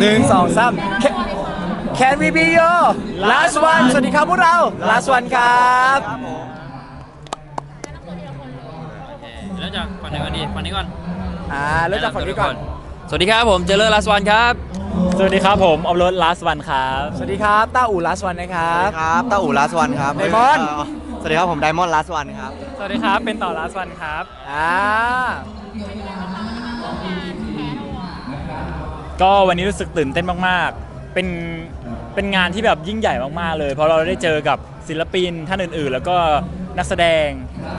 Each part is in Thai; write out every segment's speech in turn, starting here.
หนึ่งสองสาม Can we be your last one สวัสดีครับพวกเรา last one ครับ แล้วจากฝั่งไหนก่อนดีฝั่งนี้ก่อนอ่าเริ่มจากฝั่งนี้ก่อน สวัสดีครับผมเจเลอร์ลาสวันครับ สวัสดีครับผมออฟโรดลาสวันครับ สวัสดีครับ ต้าอู่ last one นะครับ ครับต้าอู่ลาสวันครับไดมอนด์เสวัสดีครับ ผมไดมอนด์ลาสวันครับ สวัสดีครับ เป็นต่อลาสวันครับ อ่า ก็วันนี้รู้สึกตื่นเต้นมากๆ เป็นเป็นงานที่แบบยิ่งใหญ่มากๆเลย เพราะเราได้เจอกับศิลปินท่านอื่น ๆ แล้วก็นักแสดง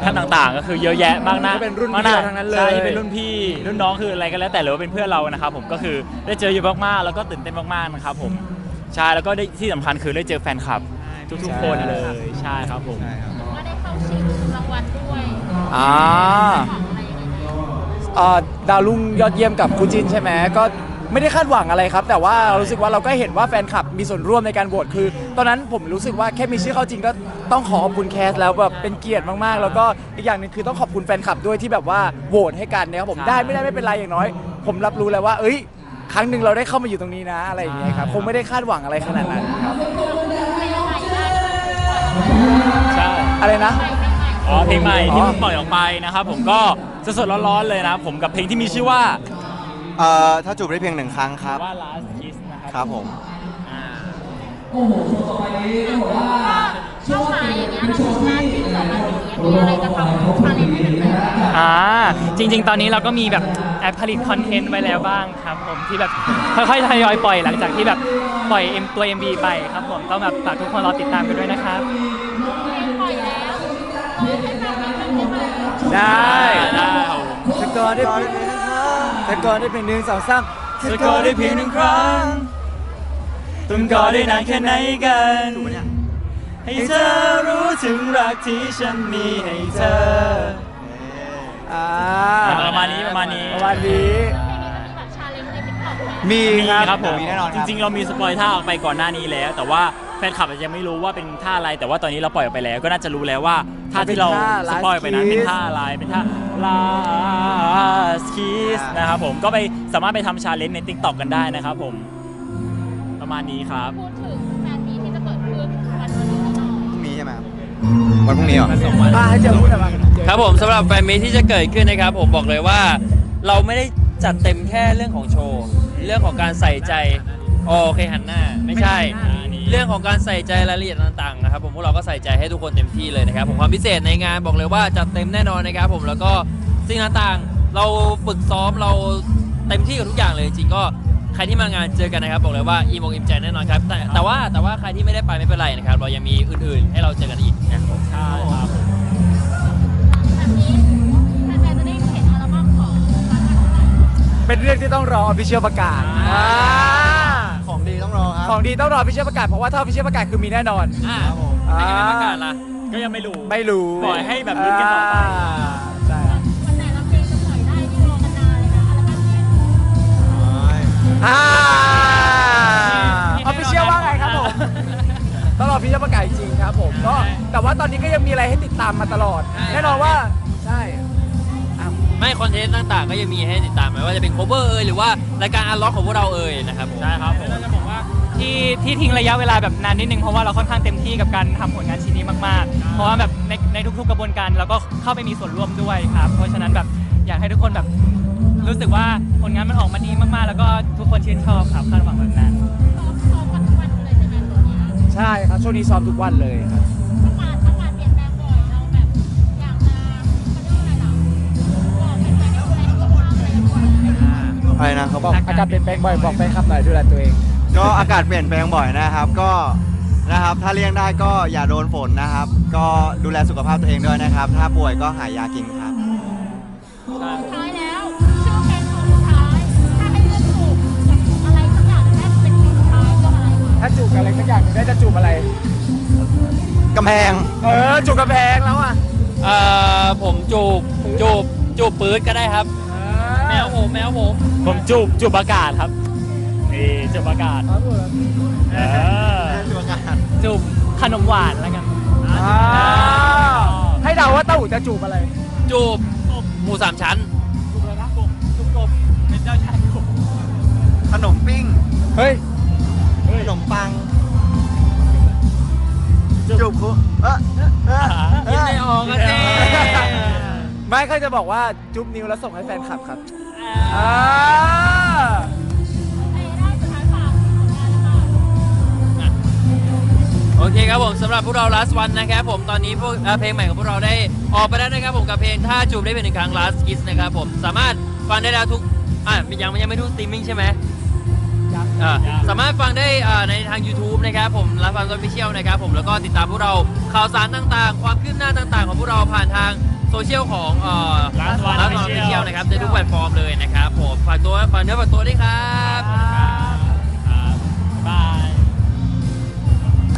ท่านต่างๆ ก็คือเยอะแยะมากนะที่เป็นรุ่นมากพี่นะเราทั้งนั้นเลย ใช่ที่เป็นรุ่นพี่รุ่นน้องคืออะไรก็แล้วแต่หรือว่าเป็นเพื่อนเรานะครับผมก็คือได้เจอเยอะมากๆแล้วก็ตื่นเต้นมากๆนะครับผมใช่แล้วก็ได้ที่สำคัญคือได้เจอแฟนคลับ ทุกๆคนเลยใช่ครับผมก็ได้เข้าชิงรางวัลด้วยอ่า ของอะไรยังไงเนี่ยเอ่อดาวรุ่งยอดเยี่ยมกับคูจินใช่ไหมก็ ไม่ได้คาดหวังอะไรครับ แต่ว่าเรารู้สึกว่าเราก็เห็นว่าแฟนคลับมีส่วนร่วมในการโหวตคือ ตอนนั้นผมรู้สึกว่าแค่มีชื่อเข้าจริงก็ต้องขอขอบคุณแคสแล้วแบบเป็นเกียรติมากๆ แล้วก็อีกอย่างหนึงคือต้องขอบคุณแฟนคลับด้วยที่แบบว่าโหวตให้กันนะครับผมได้ไม่ได้ไม่เป็นไรอย่างน้อย ผมรับรู้แล้วว่า เอ้ย ครั้งหนึ่งเราได้เข้ามาอยู่ตรงนี้นะอะไรอย่างเงี้ยครับคงไม่ได้คาดหวังอะไรขนาดนั้นครับใช่อะไรนะ อ๋อเพลงใหม่อ๋อที่เพิ่งปล่อยออกไปนะครับผมก็สดๆร้อนๆเลยนะผมกับเพลงที่มีชื่อว่า เอ่อถ้าจูบได้เพียงหนึ่งครั้งครับ ว่า last kiss นะคครัรับบผม อ่าเข้ามาอย่างเงี้ยเราทำหน้าที่สองนาทีมีอะไรจะทำชาเลนจ์ให้เป็นไหมอ่าจริง ๆ ตอนนี้เราก็มีแบบแอปผลิตคอนเทนต์ไว้แล้วบ้างครับผมที่แบบค่อยๆทยอยปล่อยหลังจากที่แบบปล่อย M ตัว MV ไปครับผมต้องแบบฝากทุกคนรอติดตามกันด้วยนะครับเพลงปล่อยแล้วเราให้ฟังเพลงเป็นไหมได้ได้ครับผม สกอร์ได้ เพียงสกอร์ได้เพียงหนึ่งสองสามสกอร์ได้เพียงหนึ่งครั้งต้องกอดได้นานแค่ไหนกัน ให้เธอรู้ถึงรักที่ฉันมีให้เธออ่าประมาณนี้ประมาณนี้ประมาณนี้แบบชาเลนจ์ในติ๊กต็อกไหมมีมีครับครับผมมีแน่นอนครับจริงๆ เรามีสปอยท่าออกไปก่อนหน้านี้แล้ว แต่ว่า แฟนคลับอาจจะยังไม่รู้ว่าเป็นท่าอะไร แต่ว่าตอนนี้เราปล่อยออกไปแล้ว ก็น่าจะรู้แล้วว่าท่าที่เราสปอยไปนั้นเป็นท่าอะไรเป็นท่า last kiss นะครับผมก็ไปสามารถไปทำชาเลนจ์ใน TikTok กันได้นะครับผมประมาณนี้ครับ พูดถึงแฟนมีที่จะเกิดขึ้นวันวันนี้หน่อย พรุ่งนี้ใช่ไหมครับวันพรุ่งนี้เหรอ อ่าให้เจอพูดอะไรางครับผมสำหรับแฟนมีตที่จะเกิดขึ้นนะครับ ผมบอกเลยว่า เราไม่ได้จัดเต็มแค่เรื่องของโชว์ เรื่องของการใส่ใจ โอเคหันหน้า ไม่ใช่ เรื่องของการใส่ใจรายละเอียดต่างๆนะครับผมพวกเราก็ใส่ใจให้ทุกคนเต็มที่เลยนะครับผมความพิเศษในงานบอกเลยว่าจัดเต็มแน่นอนนะครับผมแล้วก็สิ่งต่างๆเราฝึกซ้อมเราเต็มที่กับทุกอย่างเลยจริงๆก็ใครที่มางานเจอกันนะครับบอกเลยว่าอิ่มอกอิ่มใจแน่นอนครับแต่แต่ว่าแต่ว่าใครที่ไม่ได้ไปไม่เป็นไรนะครับเรายังมีอื่นๆ ให้เราเจอกันอีกนะครับผมใช่ครับแบบนี้แฟนๆจะได้เห็นอัลบั้มของรักกันของเราเป็นเรื่องที่ต้องรอพิเชียประกาศอ่า ของดีต้องรอพิเชียประกาศเพราะว่าถ้าพิเชียประกาศคือมีแน่นอน อ่าครับผมถ้ายังไม่ประกาศล่ะก็ยังไม่รู้ ไม่รู้ปล่อยให้แบบลุ้นกันต่อไปาใช่ครับวันไหนเราเพลงจะปล่อยได้นี่รอกันนานเลยนะอัลบั้มเนี้ยอ่ามีออฟให้ฟิเชียลรอว่าไงครับผมต้องรอพิเชียประกาศจริงครับผมก็แต่ว่าตอนนี้ก็ยังมีอะไรให้ติดตามมาตลอด ใช่ แน่นอนว่าใช่อะไม่คอนเทนต์ต่างๆ ก็ยังมีให้ติดตามไม่ว่าจะเป็น cover เอ่ยหรือว่ารายการอันล็อกของพวกเราเอ่ยนะครับผม ใช่ครับผม ที่ที่ทิ้งระยะเวลาแบบนานนิดนึงเพราะว่าเราค่อนข้างเต็มที่กับการทำผลงานชิ้นนี้มากๆ เพราะว่าแบบในในทุกๆกระบวนการเราก็เข้าไปมีส่วนร่วมด้วยครับ เพราะฉะนั้นแบบอยากให้ทุกคนแบบรู้สึกว่าผลงานมันออกมาดีมากๆ แล้วก็ทุกคนชื่นชอบครับคาดหวังแบบนั้น ซ้อมซ้อมกันทุกวันเลยใช่ไหมตัวเนี้ยใช่ครับ ช่วงนี้ซ้อมทุกวันเลยครับอากาศอากาศเปลี่ยนแปลงบ่อยเราแบบอยากจะเขาเรียกว่าอะไรล่ะบอกแฟนๆว่าอะไรก็ทำอะไรบ่อยอะไรนะเขาบอกอากาศเปลี่ยนแปลงบ่อยบอกแฟนคลับหน่อยดูแลตัวเอง ก็อากาศเปลี่ยนแปลงบ่อยนะครับ ก็นะครับถ้าเลี่ยงได้ก็อย่าโดนฝนนะครับ ก็ดูแลสุขภาพตัวเองด้วยนะครับ ถ้าป่วยก็หายากินครับสุดท้ายแล้วชื่อเพลงของสุดท้าย ถ้าให้เลือกถูกกับอะไรสักอย่างแม่เป็นเพลงสุดท้ายเรื่องอะไรคะถ้าจูบอะไรสักอย่างหนึ่งได้จะจูบอะไร กำแพง เออจูบกระแพงแล้วอะเอ่อผมจูบจูบจูบปื๊ดก็ได้ครับ แมวผมแมวผมผมจูบจูบอากาศครับ นี่จูบอากาศเออจูบขนมหวานแล้วกันอ่าให้เดาว่าเต้าหูจะจูบอะไร จูบหมูสามชั้นจูบเลยนะกบจูบกบเป็นเจ้าชายกบอขนมปิ้งเฮ้ยขนมปังจูบคุเออเออเอยิ้มอไม่ออกกันสิไม่ก็จะบอกว่าจุ๊บนิ้วแล้วส่งให้แฟนคลับครับ คครับผมสำหรับพวกเรา last one นะครับผมตอนนี้พวกเอ่อเพลงใหม่ของพวกเราได้ออกไปแล้วนะครับผมกับเพลงถ้าจูบได้เป็นหนึ่งครั้ง last kiss นะครับผมสามารถฟังได้แล้วทุกอะยังยังไม่ทุกสตรีมมิ่งใช่ไหมอ่าสามารถฟังได้อ่าในทาง YouTube นะครับผมรับฟังออฟฟิเชียลนะครับผมแล้วก็ติดตามพวกเราข่าวสารต่างๆ ความคืบหน้าต่างๆ ของพวกเราผ่านทางโซเชียลของเอ่อ Last One ออฟฟิเชียล Official นะครับในทุกแพลตฟอร์มเลยนะครับผมฝากตัวฝากเนื้อฝากตัวด้วยครับค